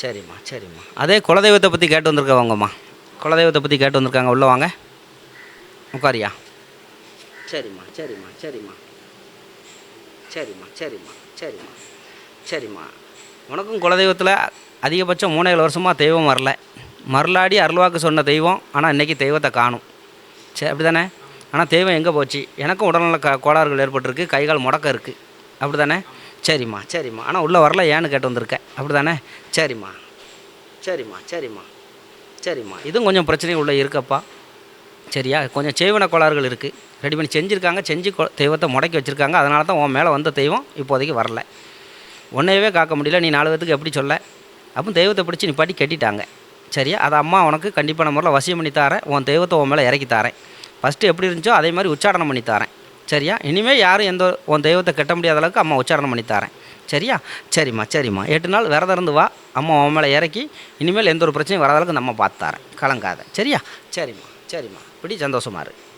சரிம்மா சரிம்மா. அதே குலதெய்வத்தை பற்றி கேட்டு வந்திருக்கவங்கம்மா. குலதெய்வத்தை பற்றி கேட்டு வந்திருக்காங்க. உள்ளே வாங்க. உட்காரியா சரிம்மா சரிம்மா சரிம்மா. சரிம்மா சரிம்மா சரிம்மா. சரிம்மா. உனக்கும் குலதெய்வத்தில் அதிகபட்சம் மூணேழு வருஷமாக தெய்வம் வரல. மருளாடி அருள்வாக்கு சொன்ன தெய்வம் ஆனால் இன்றைக்கி தெய்வத்தை காணும். சரி அப்படி தானே ஆனால் தெய்வம் எங்கே போச்சு? எனக்கும் உடல்நல க கோளாறுகள் ஏற்பட்டிருக்கு. கைகால் முடக்கம் இருக்குது அப்படி தானே சரிம்மா சரிம்மா. ஆனால் உள்ளே வரல ஏன்னு கேட்டு வந்திருக்கேன். அப்படி தானே சரிம்மா. சரிம்மா சரிம்மா. சரிம்மா. இதுவும் கொஞ்சம் பிரச்சனை உள்ளே இருக்கப்பா. சரியா? கொஞ்சம் செய்வன கோளாறுகள் இருக்குது ரெடி பண்ணி செஞ்சுருக்காங்க. செஞ்சு கொ- தெய்வத்தை முடக்கி வச்சுருக்காங்க. அதனால தான் உன் மேலே வந்த தெய்வம் இப்போதைக்கு வரல. உன்னையவே காக்க முடியல. நீ நாலு பேத்துக்கு எப்படி சொல்ல? அப்போ தெய்வத்தை பிடிச்சி நீ பாட்டி கட்டிட்டாங்க. சரியா? அதை அம்மா உனக்கு கண்டிப்பான முறையில் வசியம் பண்ணி தாரேன். உன் தெய்வத்தை உன் மேலே இறக்கி தாரேன். ஃபஸ்ட்டு எப்படி இருந்துச்சோ அதே மாதிரி உச்சாரணம் பண்ணி தாரேன். சரியா? இனிமேல் யாரும் எந்த உன் தெய்வத்தை கட்ட முடியாத அளவுக்கு அம்மா உச்சாரணம் பண்ணி தரேன். சரியா? சரிம்மா சரிம்மா. எட்டு நாள் விரதம் இருந்து வா. அம்மா உன் மேலே இறக்கி இனிமேல் எந்த ஒரு பிரச்சனையும் வராத அளவுக்கு நம்ம பார்த்து தரேன். கலங்காத. சரியா? சரிம்மா சரிம்மா. இப்படி சந்தோஷமாக இருக்குது